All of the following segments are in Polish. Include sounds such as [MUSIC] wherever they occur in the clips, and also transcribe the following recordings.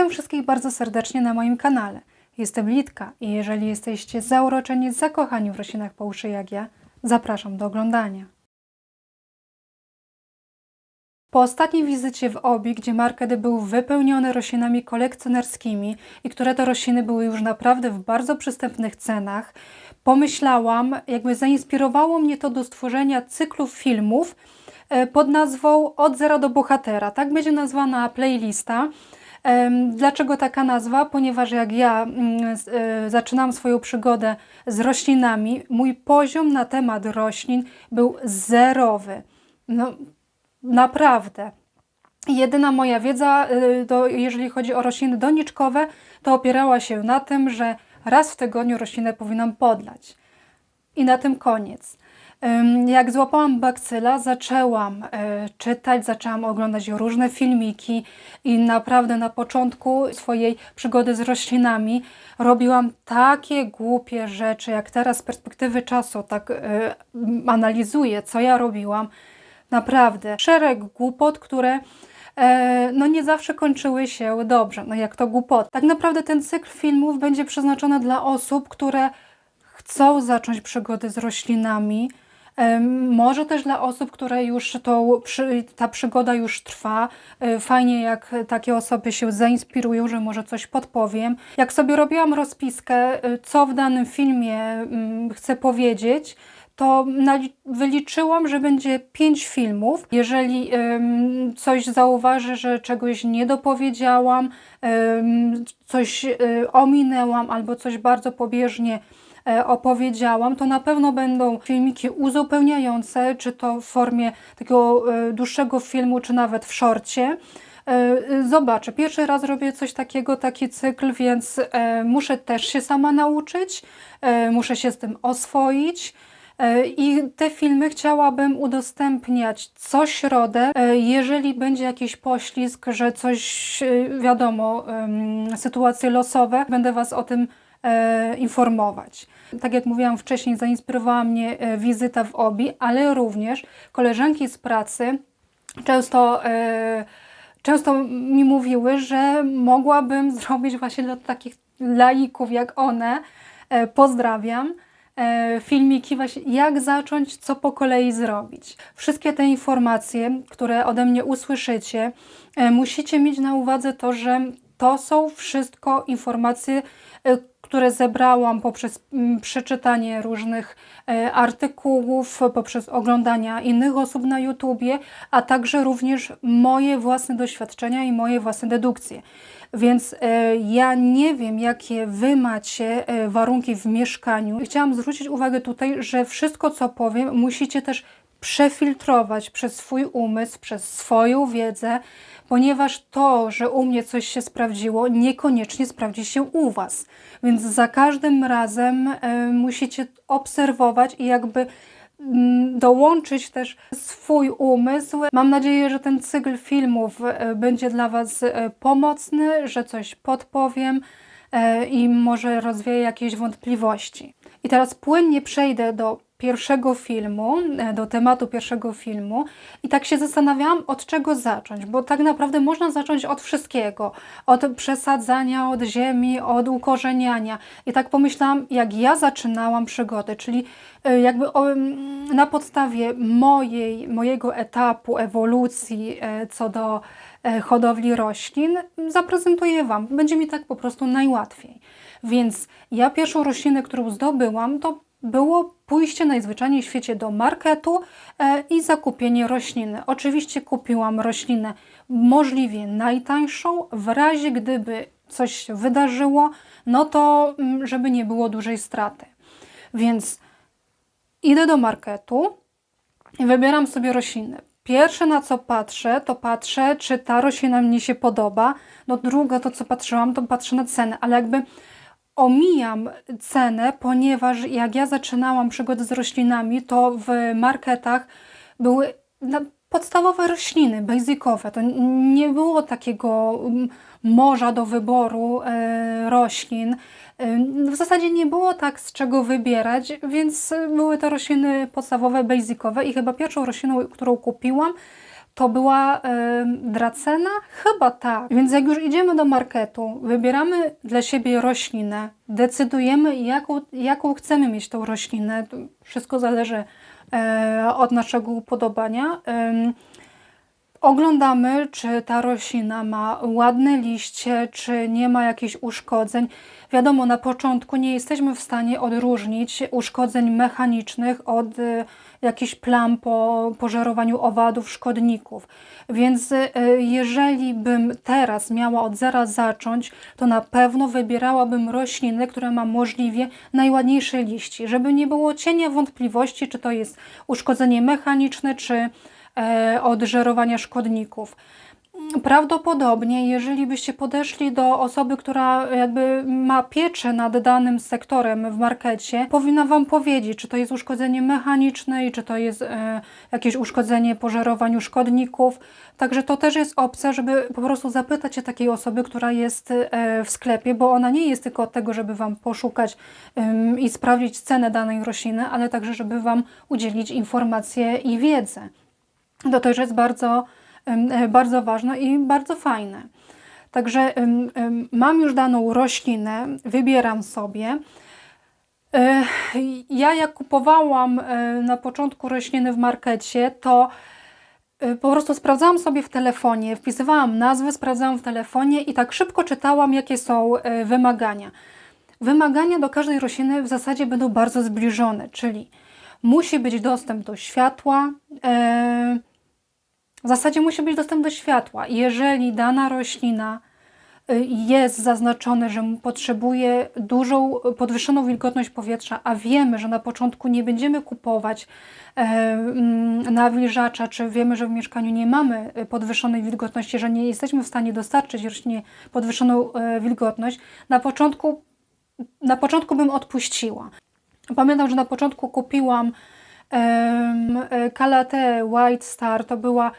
Witam wszystkich bardzo serdecznie na moim kanale. Jestem Litka i jeżeli jesteście zauroczeni, zakochani w roślinach po uszy jak ja, zapraszam do oglądania. Po ostatniej wizycie w Obi, gdzie market był wypełniony roślinami kolekcjonerskimi i które to rośliny były już naprawdę w bardzo przystępnych cenach, pomyślałam, jakby zainspirowało mnie to do stworzenia cyklu filmów e, pod nazwą Od zera do bohatera. Tak będzie nazwana playlista. Dlaczego taka nazwa? Ponieważ jak ja mm, e, zaczynam swoją przygodę z roślinami, mój poziom na temat roślin był zerowy. No, naprawdę. Jedyna moja wiedza, y, do, jeżeli chodzi o rośliny doniczkowe, to opierała się na tym, że raz w tygodniu roślinę powinnam podlać. I na tym koniec. Jak złapałam bakcyla, zaczęłam e, czytać, zaczęłam oglądać różne filmiki i naprawdę na początku swojej przygody z roślinami robiłam takie głupie rzeczy, jak teraz z perspektywy czasu tak e, analizuję, co ja robiłam. Naprawdę, szereg głupot, które e, no nie zawsze kończyły się dobrze, no jak to głupot. Tak naprawdę ten cykl filmów będzie przeznaczony dla osób, które chcą zacząć przygody z roślinami. Może też dla osób, które już ta przygoda już trwa. E, Fajnie, jak takie osoby się zainspirują, że może coś podpowiem. Jak sobie robiłam rozpiskę, e, co w danym filmie mm, chcę powiedzieć, to wyliczyłam, że będzie pięć filmów. Jeżeli em, coś zauważę, że czegoś nie dopowiedziałam, em, coś e, ominęłam albo coś bardzo pobieżnie e, opowiedziałam, to na pewno będą filmiki uzupełniające, czy to w formie takiego e, dłuższego filmu, czy nawet w szorcie. Zobaczę. Pierwszy raz robię coś takiego, taki cykl, więc muszę też się sama nauczyć, muszę się z tym oswoić. E, I te filmy chciałabym udostępniać co środę. E, Jeżeli będzie jakiś poślizg, że coś, e, wiadomo, sytuacje losowe, będę Was o tym informować. Tak jak mówiłam wcześniej, zainspirowała mnie wizyta w OBI, ale również koleżanki z pracy często. Często mi mówiły, że mogłabym [LAUGHS] zrobić właśnie dla takich laików jak one, pozdrawiam, filmiki właśnie jak zacząć, co po kolei zrobić. Wszystkie te informacje, które ode mnie usłyszycie, e, musicie mieć na uwadze to, że to są wszystko informacje, e, które zebrałam poprzez mm, przeczytanie różnych e, artykułów, poprzez oglądania innych osób na YouTubie, a także również moje własne doświadczenia i moje własne dedukcje. Więc e, ja nie wiem, jakie Wy macie e, warunki w mieszkaniu. Chciałam zwrócić uwagę tutaj, że wszystko, co powiem, musicie też przefiltrować przez swój umysł, przez swoją wiedzę, ponieważ to, że u mnie coś się sprawdziło, niekoniecznie sprawdzi się u Was. Więc za każdym razem e, musicie obserwować i jakby dołączyć też swój umysł. Mam nadzieję, że ten cykl filmów e, będzie dla Was e, pomocny, że coś podpowiem e, i może rozwieje jakieś wątpliwości. I teraz płynnie przejdę do pierwszego filmu, e, do tematu pierwszego filmu i tak się zastanawiałam, od czego zacząć, bo tak naprawdę można zacząć od wszystkiego, od przesadzania, od ziemi, od ukorzeniania. I tak pomyślałam, jak ja zaczynałam przygodę, czyli e, jakby na podstawie mojej, mojego etapu ewolucji e, co do hodowli roślin, zaprezentuję Wam. Będzie mi tak po prostu najłatwiej. Więc ja pierwszą roślinę, którą zdobyłam, to było pójście najzwyczajniej w świecie do marketu e, i zakupienie rośliny. Oczywiście kupiłam roślinę możliwie najtańszą, w razie gdyby coś się wydarzyło, no to mm, żeby nie było dużej straty. Więc idę do marketu i wybieram sobie rośliny. Pierwsze na co patrzę, to patrzę, czy ta roślina mnie się podoba. No druga to co patrzyłam, to patrzę na cenę, ale jakby omijam cenę, ponieważ jak ja zaczynałam przygodę z roślinami, to w marketach były podstawowe rośliny, basicowe. To nie było takiego morza do wyboru e, roślin. E, W zasadzie nie było tak z czego wybierać, więc były to rośliny podstawowe, basicowe i chyba pierwszą rośliną, którą kupiłam, to była e, dracena? Chyba tak. Więc jak już idziemy do marketu, wybieramy dla siebie roślinę, decydujemy jaką, jaką chcemy mieć tą roślinę. Wszystko zależy e, od naszego upodobania. E, Oglądamy, czy ta roślina ma ładne liście, czy nie ma jakichś uszkodzeń. Wiadomo, na początku nie jesteśmy w stanie odróżnić uszkodzeń mechanicznych od y, jakichś plam po pożerowaniu owadów, szkodników. Więc y, jeżeli bym teraz miała od zera zacząć, to na pewno wybierałabym rośliny, które ma możliwie najładniejsze liści, żeby nie było cienia wątpliwości, czy to jest uszkodzenie mechaniczne, czy E, od żerowania szkodników. Prawdopodobnie, jeżeli byście podeszli do osoby, która jakby ma pieczę nad danym sektorem w markecie, powinna Wam powiedzieć, czy to jest uszkodzenie mechaniczne i czy to jest e, jakieś uszkodzenie po żerowaniu szkodników. Także to też jest opcja, żeby po prostu zapytać się takiej osoby, która jest e, w sklepie, bo ona nie jest tylko od tego, żeby Wam poszukać e, i sprawdzić cenę danej rośliny, ale także, żeby Wam udzielić informacje i wiedzę. To też jest bardzo, bardzo ważne i bardzo fajne. Także mam już daną roślinę, wybieram sobie. E, ja jak kupowałam e, na początku rośliny w markecie, to po prostu sprawdzałam sobie w telefonie, wpisywałam nazwę, sprawdzałam w telefonie i tak szybko czytałam, jakie są wymagania. Wymagania do każdej rośliny w zasadzie będą bardzo zbliżone, czyli musi być dostęp do światła, w zasadzie musi być dostęp do światła. Jeżeli dana roślina y, jest zaznaczone, że potrzebuje dużą, podwyższoną wilgotność powietrza, a wiemy, że na początku nie będziemy kupować e, mm, nawilżacza, czy wiemy, że w mieszkaniu nie mamy podwyższonej wilgotności, że nie jesteśmy w stanie dostarczyć roślinie podwyższoną e, wilgotność, na początku, na początku bym odpuściła. Pamiętam, że na początku kupiłam Kalate White Star, to była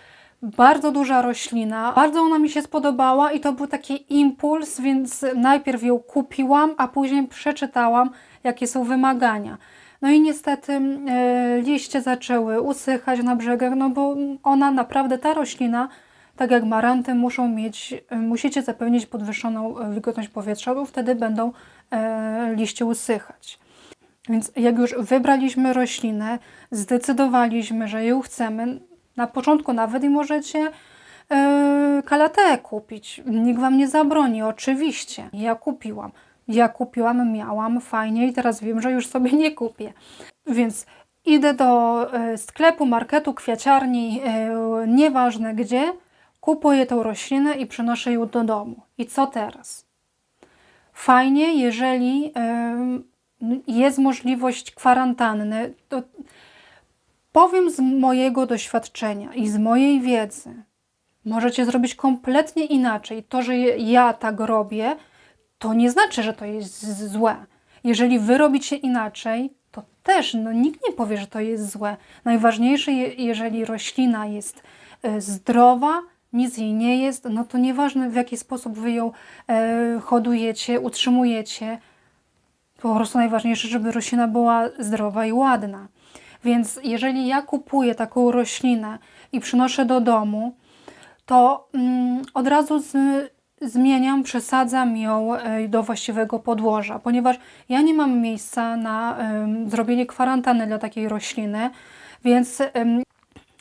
bardzo duża roślina. Bardzo ona mi się spodobała i to był taki impuls, więc najpierw ją kupiłam, a później przeczytałam, jakie są wymagania. No i niestety e, liście zaczęły usychać na brzegach, no bo ona naprawdę, ta roślina, tak jak maranty, muszą mieć, e, musicie zapewnić podwyższoną e, wilgotność powietrza, bo wtedy będą e, liście usychać. Więc jak już wybraliśmy roślinę, zdecydowaliśmy, że ją chcemy, na początku nawet i możecie yy, kalatę kupić. Nikt Wam nie zabroni, oczywiście. Ja kupiłam. Ja kupiłam, miałam, fajnie i teraz wiem, że już sobie nie kupię. Więc idę do yy, sklepu, marketu, kwiaciarni, yy, nieważne gdzie, kupuję tą roślinę i przynoszę ją do domu. I co teraz? Fajnie, jeżeli jest możliwość kwarantanny, to powiem z mojego doświadczenia i z mojej wiedzy. Możecie zrobić kompletnie inaczej. To, że ja tak robię, to nie znaczy, że to jest złe. Jeżeli wy robicie inaczej, to też no, nikt nie powie, że to jest złe. Najważniejsze, jeżeli roślina jest e, zdrowa, nic jej nie jest, no to nieważne w jaki sposób wy ją e, hodujecie, utrzymujecie, po prostu najważniejsze, żeby roślina była zdrowa i ładna. Więc jeżeli ja kupuję taką roślinę i przynoszę do domu, to mm, od razu z, zmieniam, przesadzam ją e, do właściwego podłoża, ponieważ ja nie mam miejsca na zrobienie kwarantanny dla takiej rośliny, więc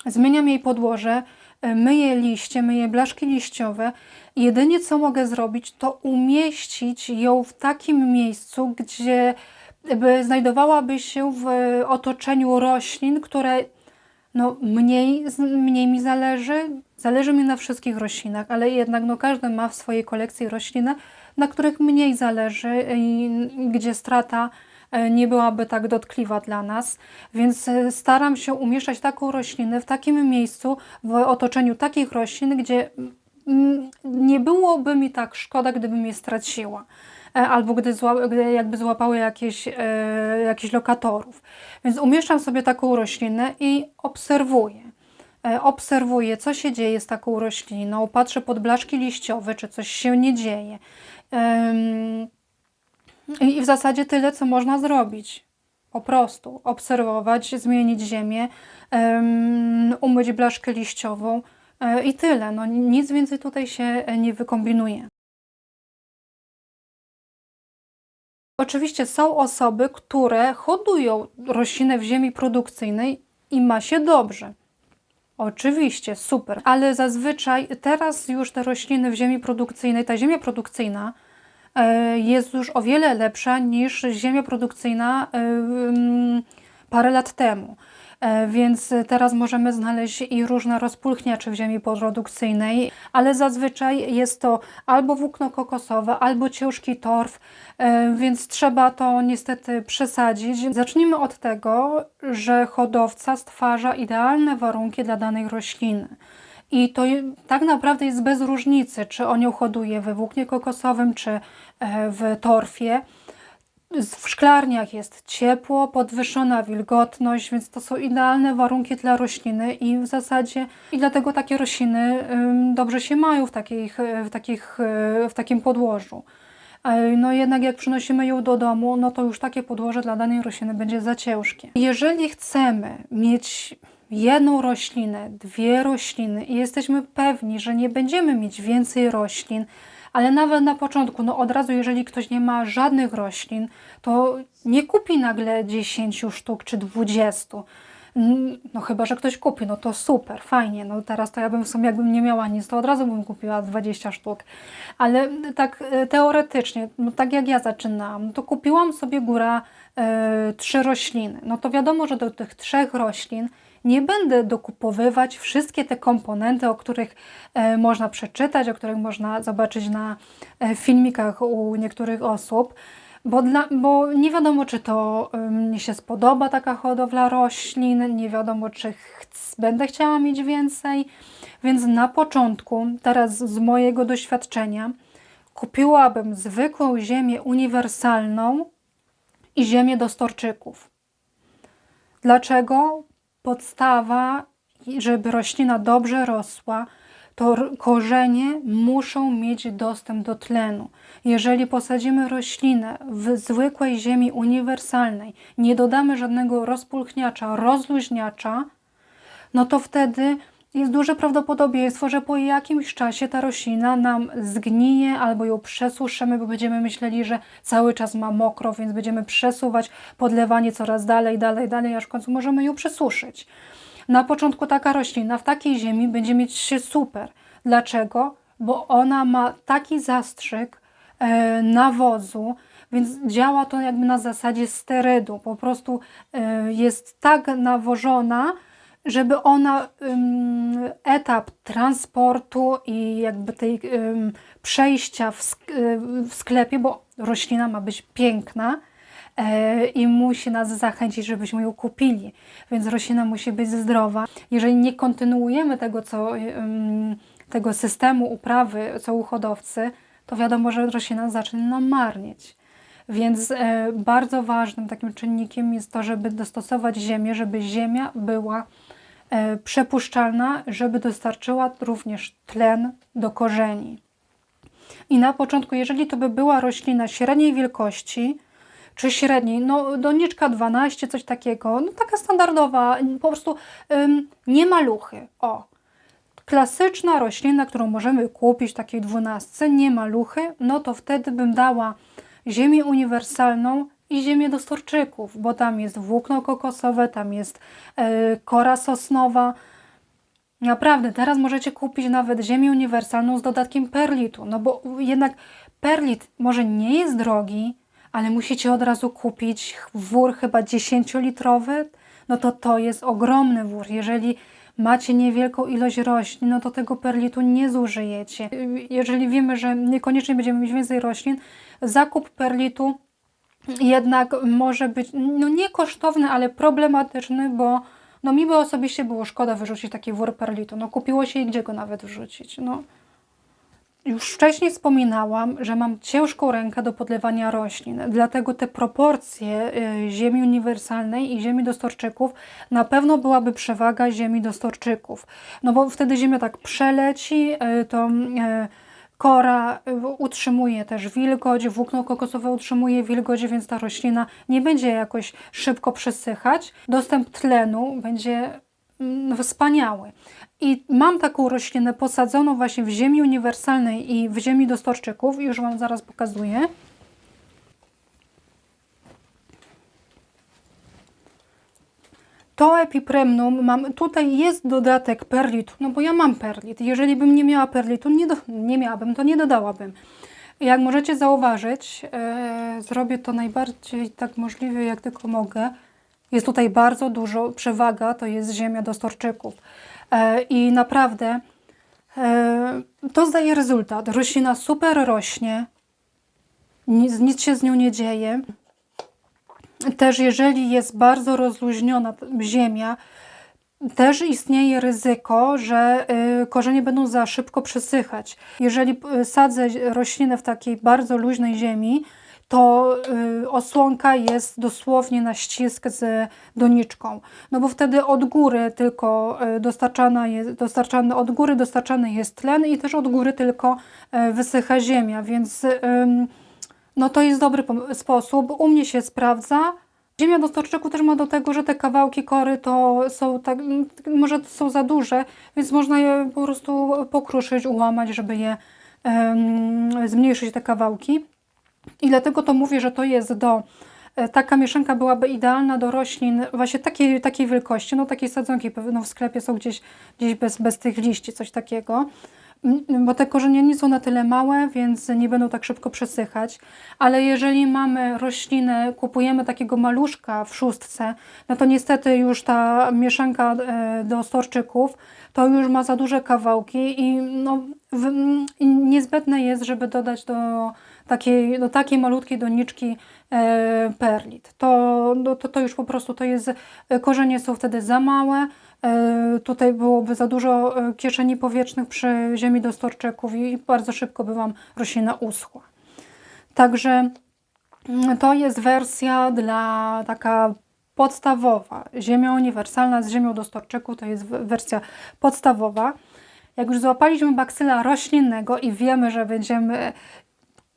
zmieniam jej podłoże, e, myję liście, myję blaszki liściowe. Jedynie co mogę zrobić, to umieścić ją w takim miejscu, gdzie by znajdowałaby się w otoczeniu roślin, które no, mniej, mniej mi zależy. Zależy mi na wszystkich roślinach, ale jednak no, każdy ma w swojej kolekcji rośliny, na których mniej zależy i gdzie strata e, nie byłaby tak dotkliwa dla nas, więc e, staram się umieszczać taką roślinę w takim miejscu, w otoczeniu takich roślin, gdzie nie byłoby mi tak szkoda, gdybym je straciła. E, albo gdy, zła, gdy jakby złapały jakieś, e, jakichś lokatorów. Więc umieszczam sobie taką roślinę i obserwuję. E, obserwuję, co się dzieje z taką rośliną, patrzę pod blaszki liściowe, czy coś się nie dzieje. E, I w zasadzie tyle, co można zrobić. Po prostu obserwować, zmienić ziemię, um, umyć blaszkę liściową E, I tyle. No, nic więcej tutaj się e, nie wykombinuje. Oczywiście są osoby, które hodują rośliny w ziemi produkcyjnej i ma się dobrze. Oczywiście, super, ale zazwyczaj teraz już te rośliny w ziemi produkcyjnej, ta ziemia produkcyjna e, jest już o wiele lepsza niż ziemia produkcyjna e, parę lat temu. E, Więc teraz możemy znaleźć i różne rozpulchniacze w ziemi produkcyjnej, ale zazwyczaj jest to albo włókno kokosowe, albo ciężki torf, e, więc trzeba to niestety przesadzić. Zacznijmy od tego, że hodowca stwarza idealne warunki dla danej rośliny. I to tak naprawdę jest bez różnicy, czy on ją hoduje we włóknie kokosowym, czy e, w torfie. W szklarniach jest ciepło, podwyższona wilgotność, więc to są idealne warunki dla rośliny i w zasadzie i dlatego takie rośliny dobrze się mają w, takich, w, takich, e, w takim podłożu. E, No jednak jak przynosimy ją do domu, no to już takie podłoże dla danej rośliny będzie za ciężkie. Jeżeli chcemy mieć jedną roślinę, dwie rośliny i jesteśmy pewni, że nie będziemy mieć więcej roślin, ale nawet na początku, no od razu, jeżeli ktoś nie ma żadnych roślin, to nie kupi nagle 10 sztuk czy 20. Mm, No chyba, że ktoś kupi, no to super, fajnie. No teraz to ja bym w sumie, jakbym nie miała nic, to od razu bym kupiła 20 sztuk. Ale tak e, teoretycznie, no tak jak ja zaczynałam, no to kupiłam sobie góra e, trzy rośliny. No to wiadomo, że do tych trzech roślin nie będę dokupowywać wszystkie te komponenty, o których e, można przeczytać, o których można zobaczyć na e, filmikach u niektórych osób, bo, dla, bo nie wiadomo, czy to mi się spodoba taka hodowla roślin, nie wiadomo, czy chc, będę chciała mieć więcej, więc na początku, teraz z mojego doświadczenia, kupiłabym zwykłą ziemię uniwersalną i ziemię do storczyków. Dlaczego? Podstawa, żeby roślina dobrze rosła, to korzenie muszą mieć dostęp do tlenu. Jeżeli posadzimy roślinę w zwykłej ziemi uniwersalnej, nie dodamy żadnego rozpulchniacza, rozluźniacza, no to wtedy jest duże prawdopodobieństwo, że po jakimś czasie ta roślina nam zgnije albo ją przesuszymy, bo będziemy myśleli, że cały czas ma mokro, więc będziemy przesuwać podlewanie coraz dalej, dalej, dalej, aż w końcu możemy ją przesuszyć. Na początku taka roślina w takiej ziemi będzie mieć się super. Dlaczego? Bo ona ma taki zastrzyk e, nawozu, więc działa to jakby na zasadzie sterydu. Po prostu e, jest tak nawożona, żeby ona etap transportu i jakby tej przejścia y, w sklepie, bo roślina ma być piękna e, i musi nas zachęcić, żebyśmy ją kupili, więc roślina musi być zdrowa. Jeżeli nie kontynuujemy tego, co, tego systemu uprawy, co u hodowcy, to wiadomo, że roślina zacznie nam marnieć. Więc e, bardzo ważnym takim czynnikiem jest to, żeby dostosować ziemię, żeby ziemia była przepuszczalna, żeby dostarczyła również tlen do korzeni. I na początku, jeżeli to by była roślina średniej wielkości, czy średniej, no doniczka 12, coś takiego, no taka standardowa, po prostu ym, nie maluchy, o. Klasyczna roślina, którą możemy kupić takiej dwunastce, nie maluchy, no to wtedy bym dała ziemię uniwersalną i ziemię do storczyków, bo tam jest włókno kokosowe, tam jest e, kora sosnowa. Naprawdę, teraz możecie kupić nawet ziemię uniwersalną z dodatkiem perlitu, no bo jednak perlit może nie jest drogi, ale musicie od razu kupić wór chyba 10-litrowy, no to to jest ogromny wór. Jeżeli macie niewielką ilość roślin, no to tego perlitu nie zużyjecie. Jeżeli wiemy, że niekoniecznie będziemy mieć więcej roślin, zakup perlitu jednak może być no nie kosztowny, ale problematyczny, bo no mi by osobiście było szkoda wyrzucić taki wór. No kupiło się i gdzie go nawet wrzucić. No. Już wcześniej wspominałam, że mam ciężką rękę do podlewania roślin, dlatego te proporcje y, ziemi uniwersalnej i ziemi dostorczyków na pewno byłaby przewaga ziemi dostorczyków. No bo wtedy ziemia tak przeleci, y, to y, kora y, utrzymuje też wilgoć, włókno kokosowe utrzymuje wilgoć, więc ta roślina nie będzie jakoś szybko przesychać. Dostęp tlenu będzie mm, wspaniały. I mam taką roślinę posadzoną właśnie w ziemi uniwersalnej i w ziemi dostorczyków. Już Wam zaraz pokazuję. To epipremnum mam, tutaj jest dodatek perlitu, no bo ja mam perlit. Jeżeli bym nie miała perlitu, nie, do, nie miałabym, to nie dodałabym. Jak możecie zauważyć, e, zrobię to najbardziej tak możliwie, jak tylko mogę. Jest tutaj bardzo dużo, przewaga to jest ziemia dostorczyków. E, I naprawdę e, to zdaje rezultat. Roślina super rośnie, nic, nic się z nią nie dzieje. Też jeżeli jest bardzo rozluźniona ziemia, też istnieje ryzyko, że y, korzenie będą za szybko przesychać. Jeżeli y, sadzę roślinę w takiej bardzo luźnej ziemi, to y, osłonka jest dosłownie na ścisk z doniczką. No bo wtedy od góry tylko dostarczana jest, dostarczany, od góry dostarczany jest tlen i też od góry tylko wysycha ziemia, więc no to jest dobry sposób. U mnie się sprawdza. Ziemia dostarczyku też ma do tego, że te kawałki kory to są tak, może są za duże, więc można je po prostu pokruszyć, ułamać, żeby je em, zmniejszyć te kawałki. I dlatego to mówię, że to jest do. e, Taka mieszanka byłaby idealna do roślin właśnie takiej, takiej wielkości, no takiej sadzonki, pewno w sklepie są gdzieś, gdzieś bez, bez tych liści, coś takiego. Mm, Bo te korzenie nie są na tyle małe, więc nie będą tak szybko przesychać. Ale jeżeli mamy roślinę, kupujemy takiego maluszka w szóstce, no to niestety już ta mieszanka e, do storczyków to już ma za duże kawałki i, no, w, niezbędne jest, żeby dodać do takiej, do takiej malutkiej doniczki e, perlit. To, no, to, to już po prostu to jest, e, korzenie są wtedy za małe, tutaj byłoby za dużo e, kieszeni powietrznych przy ziemi dostorczyków i bardzo szybko by Wam roślina uschła. Także mm, to jest wersja dla taka podstawowa. Ziemia uniwersalna z ziemią dostorczyków to jest wersja podstawowa. Jak już złapaliśmy baksyla roślinnego i wiemy, że będziemy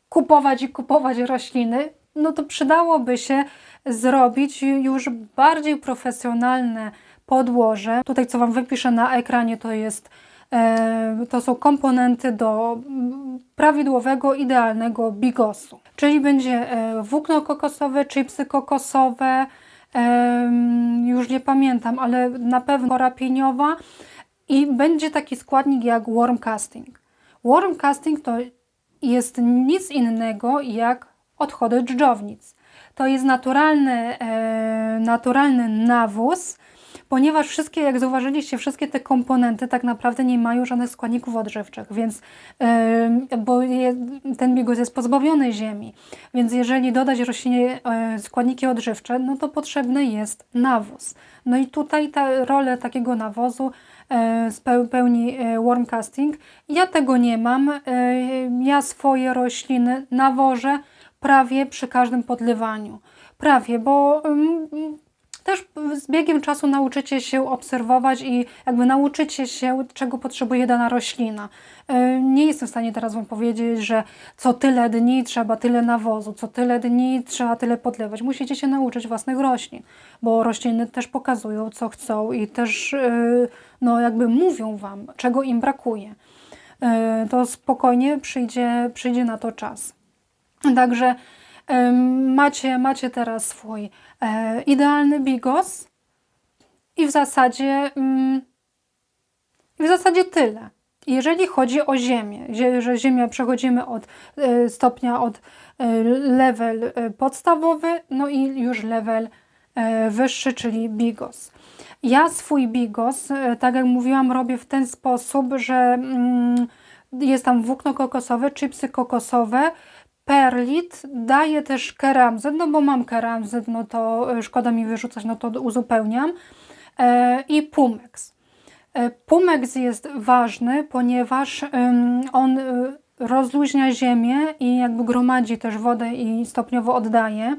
kupować i kupować rośliny, no to przydałoby się zrobić już bardziej profesjonalne podłoże. Tutaj, co Wam wypiszę na ekranie, to jest e, to są komponenty do mm, prawidłowego, idealnego bigosu. Czyli będzie e, włókno kokosowe, chipsy kokosowe, em, już nie pamiętam, ale na pewno kora i będzie taki składnik jak worm casting. Worm casting to jest nic innego jak odchody dżdżownic. To jest naturalny, e, naturalny nawóz, ponieważ wszystkie, jak zauważyliście, wszystkie te komponenty tak naprawdę nie mają żadnych składników odżywczych, więc e, bo je, ten bigos jest pozbawiony ziemi, więc jeżeli dodać roślinie e, składniki odżywcze, no to potrzebny jest nawóz. No i tutaj ta rolę takiego nawozu speł- pełni e, worm casting. Ja tego nie mam. Ja swoje rośliny nawożę prawie przy każdym podlewaniu. Prawie, bo też z biegiem czasu nauczycie się obserwować i jakby nauczycie się, czego potrzebuje dana roślina. E, Nie jestem w stanie teraz Wam powiedzieć, że co tyle dni trzeba tyle nawozu, co tyle dni trzeba tyle podlewać. Musicie się nauczyć własnych roślin, bo rośliny też pokazują, co chcą i też e, no, jakby mówią Wam, czego im brakuje. E, To spokojnie przyjdzie, przyjdzie na to czas. Także macie, macie teraz swój e, idealny bigos i w zasadzie mm, w zasadzie tyle. Jeżeli chodzi o ziemię, zie- że ziemię przechodzimy od e, stopnia od e, level podstawowy, no i już level wyższy, czyli bigos. Ja swój bigos, tak jak mówiłam, robię w ten sposób, że mm, jest tam włókno kokosowe, chipsy kokosowe, perlit, daję też keramzyt, no bo mam keramzyt, no to e, szkoda mi wyrzucać, no to uzupełniam. E, I pumex. E, Pumex jest ważny, ponieważ on rozluźnia ziemię i jakby gromadzi też wodę i stopniowo oddaje.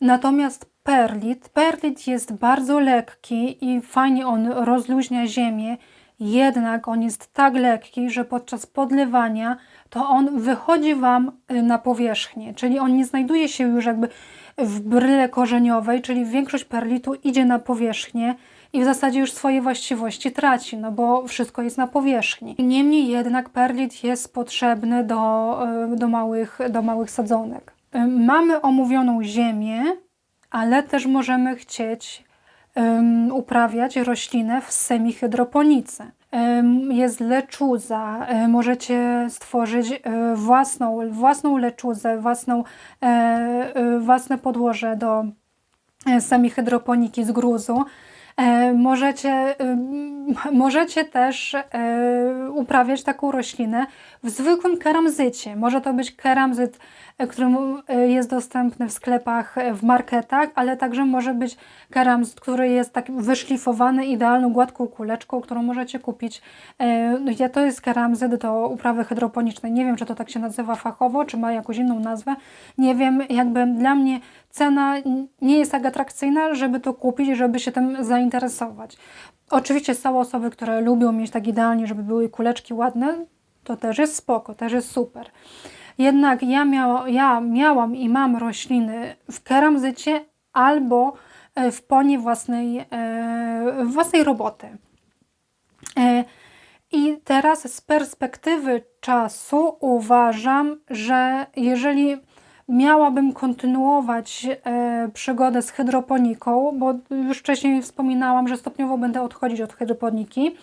Natomiast perlit, perlit jest bardzo lekki i fajnie on rozluźnia ziemię, jednak on jest tak lekki, że podczas podlewania to on wychodzi Wam y, na powierzchnię, czyli on nie znajduje się już jakby w bryle korzeniowej, czyli większość perlitu idzie na powierzchnię i w zasadzie już swoje właściwości traci, no bo wszystko jest na powierzchni. Niemniej jednak perlit jest potrzebny do, y, do, małych, do małych sadzonek. Y, Mamy omówioną ziemię, ale też możemy chcieć ym, uprawiać roślinę w semihydroponice. Jest leczuza, możecie stworzyć y, własną, własną leczuzę, własną, e, y, własne podłoże do e, semihydroponiki z gruzu. E, Możecie, możecie też e, uprawiać taką roślinę w zwykłym keramzycie. Może to być keramzyt, e, który mu- e, jest dostępny w sklepach, e, w marketach, ale także może być keramzyt, który jest tak wyszlifowany idealną, gładką kuleczką, którą możecie kupić. E, no ja- To jest keramzyt do uprawy hydroponicznej. Nie wiem, czy to tak się nazywa fachowo, czy ma jakąś inną nazwę. Nie wiem, jakby dla mnie cena nie jest tak atrakcyjna, żeby to kupić, żeby się tym zainteresować. Oczywiście są osoby, które lubią mieć tak idealnie, żeby były kuleczki ładne, to też jest spoko, też jest super. Jednak ja, miała, ja miałam i mam rośliny w keramzycie albo e, w ponie własnej, e, własnej roboty. E, I teraz z perspektywy czasu uważam, że jeżeli miałabym kontynuować przygodę z hydroponiką, bo już wcześniej wspominałam, że stopniowo będę odchodzić od hydroponiki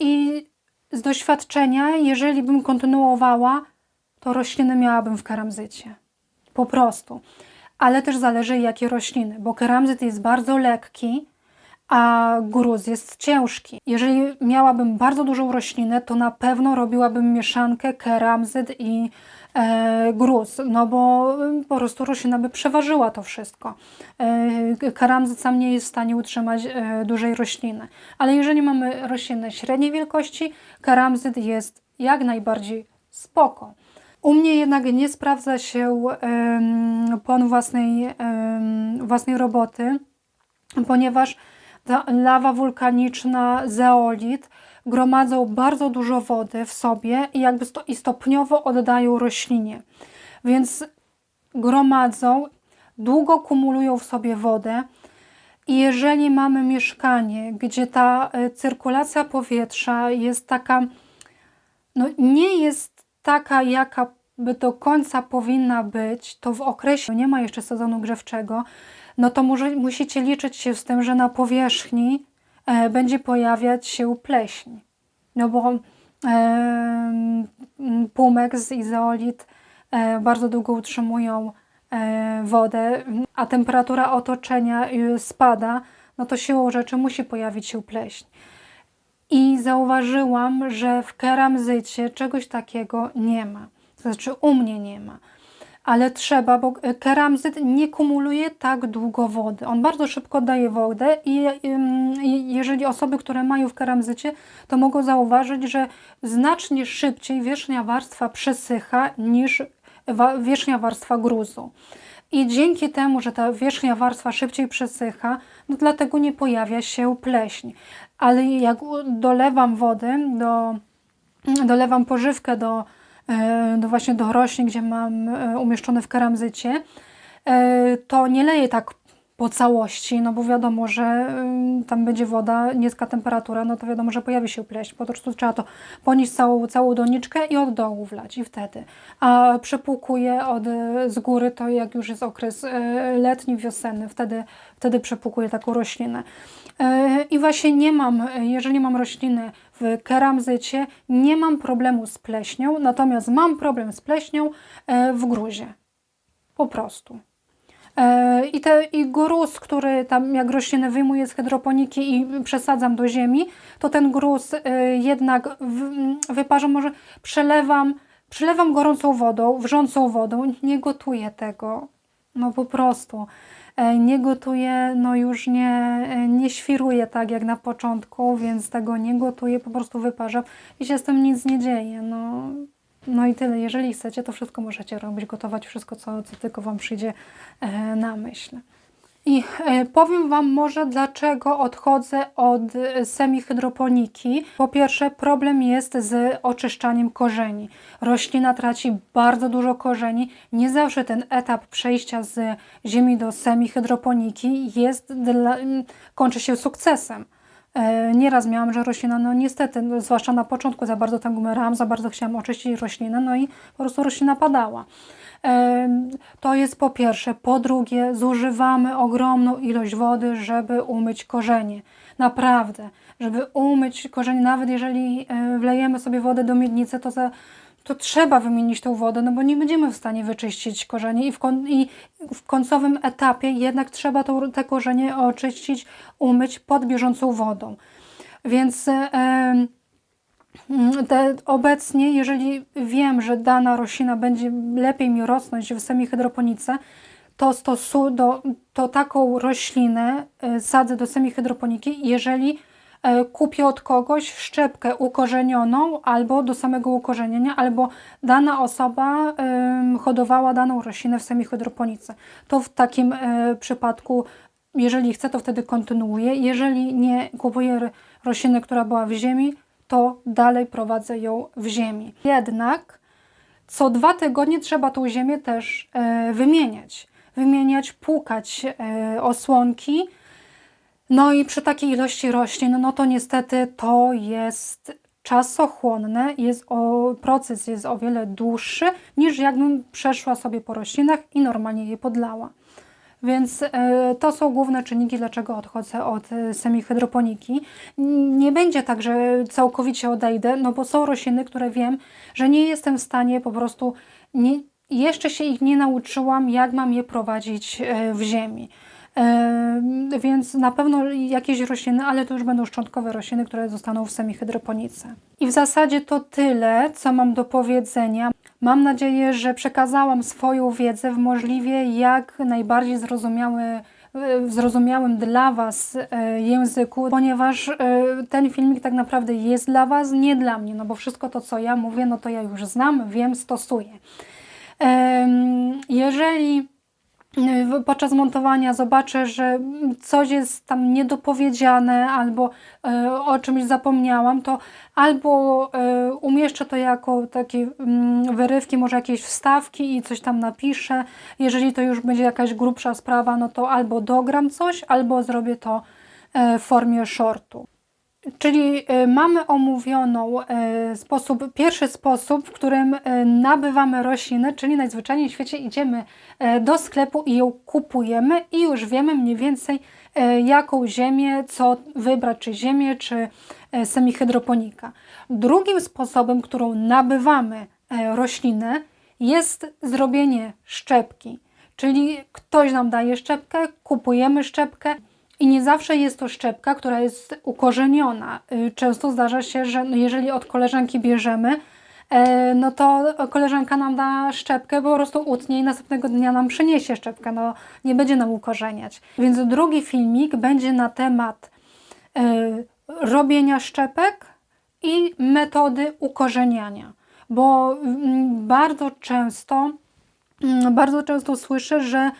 i z doświadczenia, jeżeli bym kontynuowała, to rośliny miałabym w keramzycie. Po prostu. Ale też zależy jakie rośliny, bo keramzyt jest bardzo lekki, a gruz jest ciężki. Jeżeli miałabym bardzo dużą roślinę, to na pewno robiłabym mieszankę keramzyt i e, gruz, no bo y, po prostu roślina by przeważyła to wszystko. E, keramzyt sam nie jest w stanie utrzymać e, dużej rośliny. Ale jeżeli mamy roślinę średniej wielkości, keramzyt jest jak najbardziej spoko. U mnie jednak nie sprawdza się em, pon własnej, własnej roboty, ponieważ ta lawa wulkaniczna, zeolit gromadzą bardzo dużo wody w sobie i jakby sto, i stopniowo oddają roślinie. Więc gromadzą, długo kumulują w sobie wodę i jeżeli mamy mieszkanie, gdzie ta e, cyrkulacja powietrza jest taka, no nie jest taka, jaka by do końca powinna być, to w okresie nie ma jeszcze sezonu grzewczego, no to może, musicie liczyć się z tym, że na powierzchni e, będzie pojawiać się pleśń. No bo e, pumex i zeolit e, bardzo długo utrzymują e, wodę, a temperatura otoczenia y, spada, no to siłą rzeczy musi pojawić się pleśń. I zauważyłam, że w keramzycie czegoś takiego nie ma. To znaczy u mnie nie ma. Ale trzeba, bo keramzyt nie kumuluje tak długo wody. On bardzo szybko daje wodę i jeżeli osoby, które mają w keramzycie, to mogą zauważyć, że znacznie szybciej wierzchnia warstwa przesycha niż wierzchnia warstwa gruzu. I dzięki temu, że ta wierzchnia warstwa szybciej przesycha, no dlatego nie pojawia się pleśń. Ale jak dolewam wody, do, dolewam pożywkę do, e, do właśnie do roślin, gdzie mam e, umieszczone w keramzycie, e, to nie leję tak po całości, no bo wiadomo, że ym, tam będzie woda, niska temperatura, no to wiadomo, że pojawi się pleśń. Po prostu trzeba to ponieść całą, całą doniczkę i od dołu wlać i wtedy. A przepłukuję od, z góry to jak już jest okres e, letni, wiosenny, wtedy, wtedy przepłukuję taką roślinę. I właśnie nie mam, jeżeli mam rośliny w keramzycie, nie mam problemu z pleśnią, natomiast mam problem z pleśnią e, w gruzie. Po prostu. E, I, te, I gruz, który tam jak rośliny wyjmuję z hydroponiki i przesadzam do ziemi, to ten gruz e, jednak wyparzam, może przelewam, przelewam gorącą wodą, wrzącą wodą, nie gotuję tego. No po prostu. E, Nie gotuję, no już nie, e, nie świruję tak jak na początku, więc tego nie gotuję, po prostu wyparzam i się z tym nic nie dzieje. No, no i tyle. Jeżeli chcecie, to wszystko możecie robić, gotować wszystko, co, co tylko Wam przyjdzie e, na myśl. I e, powiem Wam może, dlaczego odchodzę od e, semihydroponiki. Po pierwsze, problem jest z oczyszczaniem korzeni. Roślina traci bardzo dużo korzeni. Nie zawsze ten etap przejścia z ziemi do semihydroponiki jest dla, kończy się sukcesem. E, Nieraz miałam, że roślina, no niestety, no, zwłaszcza na początku, za bardzo tam gumerałam, za bardzo chciałam oczyścić roślinę, no i po prostu roślina padała. To jest po pierwsze. Po drugie, zużywamy ogromną ilość wody, żeby umyć korzenie. Naprawdę, żeby umyć korzenie, nawet jeżeli e, wlejemy sobie wodę do miednicy, to, za, to trzeba wymienić tą wodę, no bo nie będziemy w stanie wyczyścić korzeni i w, kon, i w końcowym etapie jednak trzeba tą, te korzenie oczyścić, umyć pod bieżącą wodą. Więc Mm, Te, obecnie, jeżeli wiem, że dana roślina będzie lepiej mi rosnąć w semihydroponice, to, stosu, do, to taką roślinę e, sadzę do semihydroponiki, jeżeli e, kupię od kogoś szczepkę ukorzenioną albo do samego ukorzenienia, albo dana osoba hodowała daną roślinę w semihydroponice. To w takim e, przypadku, jeżeli chcę, to wtedy kontynuuję. Jeżeli nie kupuję ro- rośliny, która była w ziemi, to dalej prowadzę ją w ziemi. Jednak co dwa tygodnie trzeba tą ziemię też e, wymieniać. Wymieniać, płukać e, osłonki. No i przy takiej ilości roślin, no to niestety to jest czasochłonne, jest o, proces jest o wiele dłuższy niż jakbym przeszła sobie po roślinach i normalnie je podlała. Więc e, to są główne czynniki, dlaczego odchodzę od e, semihydroponiki. Nie będzie tak, że całkowicie odejdę, no bo są rośliny, które wiem, że nie jestem w stanie po prostu, nie, jeszcze się ich nie nauczyłam, jak mam je prowadzić e, w ziemi. Więc na pewno jakieś rośliny, ale to już będą szczątkowe rośliny, które zostaną w semihydroponice. I w zasadzie to tyle, co mam do powiedzenia. Mam nadzieję, że przekazałam swoją wiedzę w możliwie jak najbardziej zrozumiały, w zrozumiałym dla Was e, języku, ponieważ e, ten filmik tak naprawdę jest dla Was, nie dla mnie, no bo wszystko to, co ja mówię, no to ja już znam, wiem, stosuję. Jeżeli podczas montowania zobaczę, że coś jest tam niedopowiedziane albo e, o czymś zapomniałam, to albo e, umieszczę to jako takie mm, wyrywki, może jakieś wstawki i coś tam napiszę. Jeżeli to już będzie jakaś grubsza sprawa, no to albo dogram coś, albo zrobię to e, w formie shortu. Czyli e, mamy omówioną e, sposób, pierwszy sposób, w którym e, nabywamy roślinę, czyli najzwyczajniej w świecie idziemy do sklepu i ją kupujemy i już wiemy mniej więcej jaką ziemię, co wybrać, czy ziemię, czy semihydroponika. Drugim sposobem, którą nabywamy roślinę jest zrobienie szczepki. Czyli ktoś nam daje szczepkę, kupujemy szczepkę i nie zawsze jest to szczepka, która jest ukorzeniona. Y, Często zdarza się, że no jeżeli od koleżanki bierzemy, e, no to koleżanka nam da szczepkę, po prostu utnie i następnego dnia nam przyniesie szczepkę, no nie będzie nam ukorzeniać. Więc drugi filmik będzie na temat e, robienia szczepek i metody ukorzeniania, bo mm, bardzo często, mm, bardzo często słyszę, że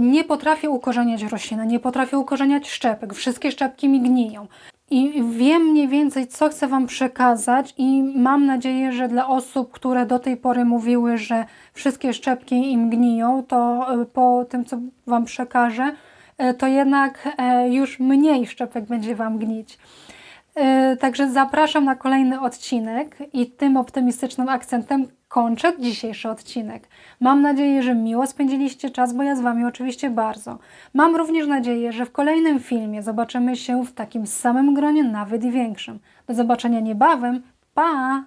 nie potrafię ukorzeniać rośliny, nie potrafię ukorzeniać szczepek, wszystkie szczepki mi gniją. I wiem mniej więcej, co chcę Wam przekazać, i mam nadzieję, że dla osób, które do tej pory mówiły, że wszystkie szczepki im gniją, to e, po tym, co Wam przekażę, e, to jednak e, już mniej szczepek będzie Wam gnić. E, Także zapraszam na kolejny odcinek i tym optymistycznym akcentem kończę dzisiejszy odcinek. Mam nadzieję, że miło spędziliście czas, bo ja z Wami oczywiście bardzo. Mam również nadzieję, że w kolejnym filmie zobaczymy się w takim samym gronie, nawet i większym. Do zobaczenia niebawem. Pa!